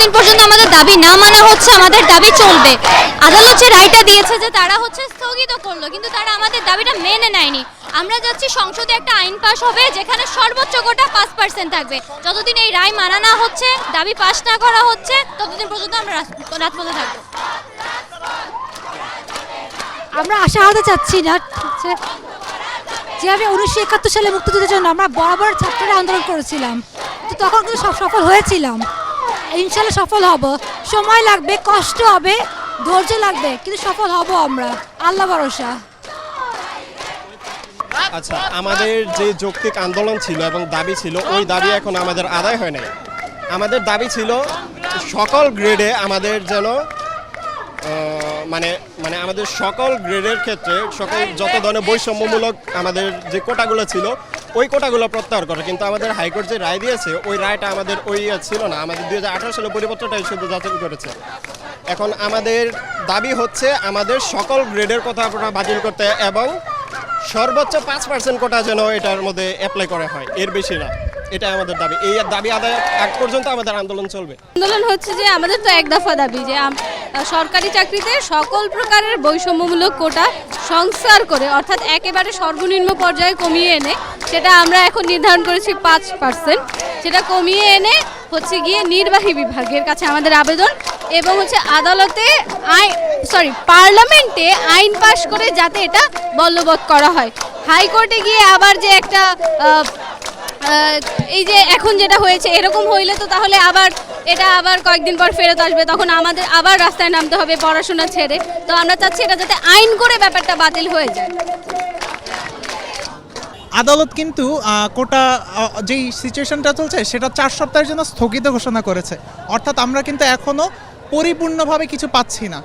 যতদিন পর্যন্ত আমাদের দাবি না মানা হচ্ছে, আমাদের দাবি চলবে। আদালত যে রায়টা দিয়েছে যে তারা হচ্ছে স্থগিত করল, কিন্তু তারা আমাদের দাবিটা মেনে নেয়নি। আমরা যাচ্ছি সংসদে একটা আইন পাশ হবে, যেখানে সর্বোচ্চ কোটা পাঁচ পার্সেন্ট থাকবে। যতদিন এই রায় মানা না হচ্ছে, দাবি পাশ না করা হচ্ছে, ততদিন পর্যন্ত আমরা রাজ- রাজপথে থাকব। আমরা আশা হতে চাচ্ছি না যেভাবে উনিশশো একাত্তর সালে মুক্তিযুদ্ধের জন্য আমরা বরাবর ছাত্ররা আন্দোলন করেছিলাম, তো তখন কিন্তু সব সফল হয়েছিলাম। ইনশাল্লাহ সফল হব। সময় লাগবে, কষ্ট হবে, ধৈর্য লাগবে, কিন্তু সফল হব আমরা। আল্লাহ ভরসা। আচ্ছা আমাদের যে যৌক্তিক আন্দোলন ছিল এবং দাবি ছিল, ওই দাবি এখন আমাদের আদায় হয় নাই। আমাদের দাবি ছিল, সকল গ্রেডে আমাদের যেন মানে মানে আমাদের সকল গ্রেডের ক্ষেত্রে সকল যত ধরনের বৈষম্যমূলক আমাদের যে কোটাগুলো ছিল, ওই কোটাগুলো প্রত্যাহার করে। কিন্তু আমাদের হাইকোর্ট যে রায় দিয়েছে, ওই রায়টা আমাদের ওই ইয়ে ছিল না। আমাদের দুই হাজার সালের পরিপত্রটাই শুধু যাচাই করেছে। এখন আমাদের দাবি হচ্ছে আমাদের সকল গ্রেডের কথা বাতিল করতে এবং সর্বোচ্চ পাঁচ পার্সেন্ট কোটা যেন এটার মধ্যে অ্যাপ্লাই করা হয়। এর বেশি না। এটা আমাদের দাবি। এই দাবি আদায় আগ পর্যন্ত আমাদের আন্দোলন চলবে। আন্দোলন হচ্ছে যে আমাদের তো এক দফা দাবি যে সরকারি চাকরিতে সকল প্রকারের বৈষম্যমূলক কোটা সংস্কার করে, অর্থাৎ একেবারে সর্বনিম্ন পর্যায়ে কমিয়ে এনে, সেটা আমরা এখন নির্ধারণ করেছি পাঁচ পার্সেন্ট সেটা কমিয়ে এনে হচ্ছে গিয়ে নির্বাহী বিভাগের কাছে আমাদের আবেদন এবং হচ্ছে আদালতে আইন সরি পার্লামেন্টে আইন পাশ করে যাতে এটা বলবৎ করা হয়। হাইকোর্টে গিয়ে আবার যে একটা এই যে এখন যেটা হয়েছে, এরকম হইলে তো তাহলে আবার এটা আবার কয়েকদিন পর ফেরত আসবে, তখন আমাদের আবার রাস্তায় নামতে হবে পড়াশোনা ছেড়ে। তো আমরা চাচ্ছি এটা যাতে আইন করে ব্যাপারটা বাতিল হয়ে যায়। আদালত কিন্তু কোটা যেই সিচুয়েশনটা চলছে, সেটা চার সপ্তাহের জন্য স্থগিত ঘোষণা করেছে। অর্থাৎ আমরা কিন্তু এখনও পরিপূর্ণভাবে কিছু পাচ্ছি না।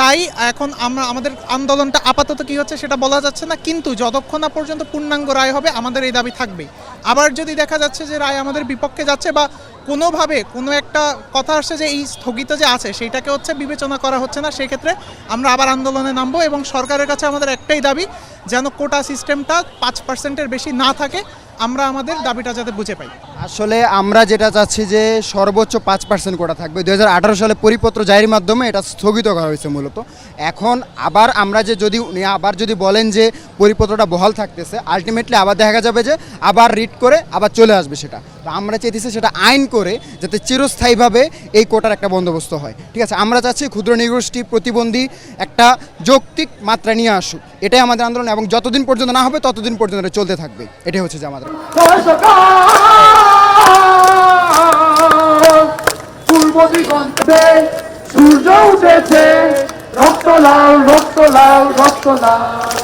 তাই এখন আমরা, আমাদের আন্দোলনটা আপাতত কি হচ্ছে সেটা বলা যাচ্ছে না, কিন্তু যতক্ষণ না পর্যন্ত পূর্ণাঙ্গ রায় হবে, আমাদের এই দাবি থাকবে আবার যদি দেখা যাচ্ছে যে রায় আমাদের বিপক্ষে যাচ্ছে বা কোনোভাবে কোনো একটা কথা আসছে যে এই স্থগিত যে আছে, সেইটাকে হচ্ছে বিবেচনা করা হচ্ছে না, সেক্ষেত্রে আমরা আবার আন্দোলনে নামবো এবং সরকারের কাছে আমাদের একটাই দাবি, যেন কোটা সিস্টেমটা পাঁচ পার্সেন্টের বেশি না থাকে। আমরা আমাদের দাবিটা যাতে বুঝে পাই। আসলে আমরা যেটা চাচ্ছি যে সর্বোচ্চ পাঁচ পার্সেন্ট কোটা থাকবে। দু হাজার আঠারো সালে পরিপত্র জারির মাধ্যমে এটা স্থগিত করা হয়েছে মূলত। এখন আবার আমরা যে যদি উনি আবার যদি বলেন যে পরিপত্রটা বহাল থাকতেছে আলটিমেটলি আবার দেখা যাবে যে আবার রিড করে আবার চলে আসবে সেটা। আমরা চাইতেছি সেটা আইন করে যাতে চিরস্থায়ীভাবে এই কোটার একটা বন্দোবস্ত হয়। ঠিক আছে, আমরা চাচ্ছি ক্ষুদ্র নিগোষ্ঠী প্রতিবন্ধী একটা যৌক্তিক মাত্রা নিয়ে আসুক। এটাই আমাদের আন্দোলন এবং যতদিন পর্যন্ত না হবে, ততদিন পর্যন্ত এটা চলতে থাকবে। এটাই হচ্ছে যে আমাদের সূর্য উঠেছে, রক্ত লাল রক্ত লাল রক্ত লাল।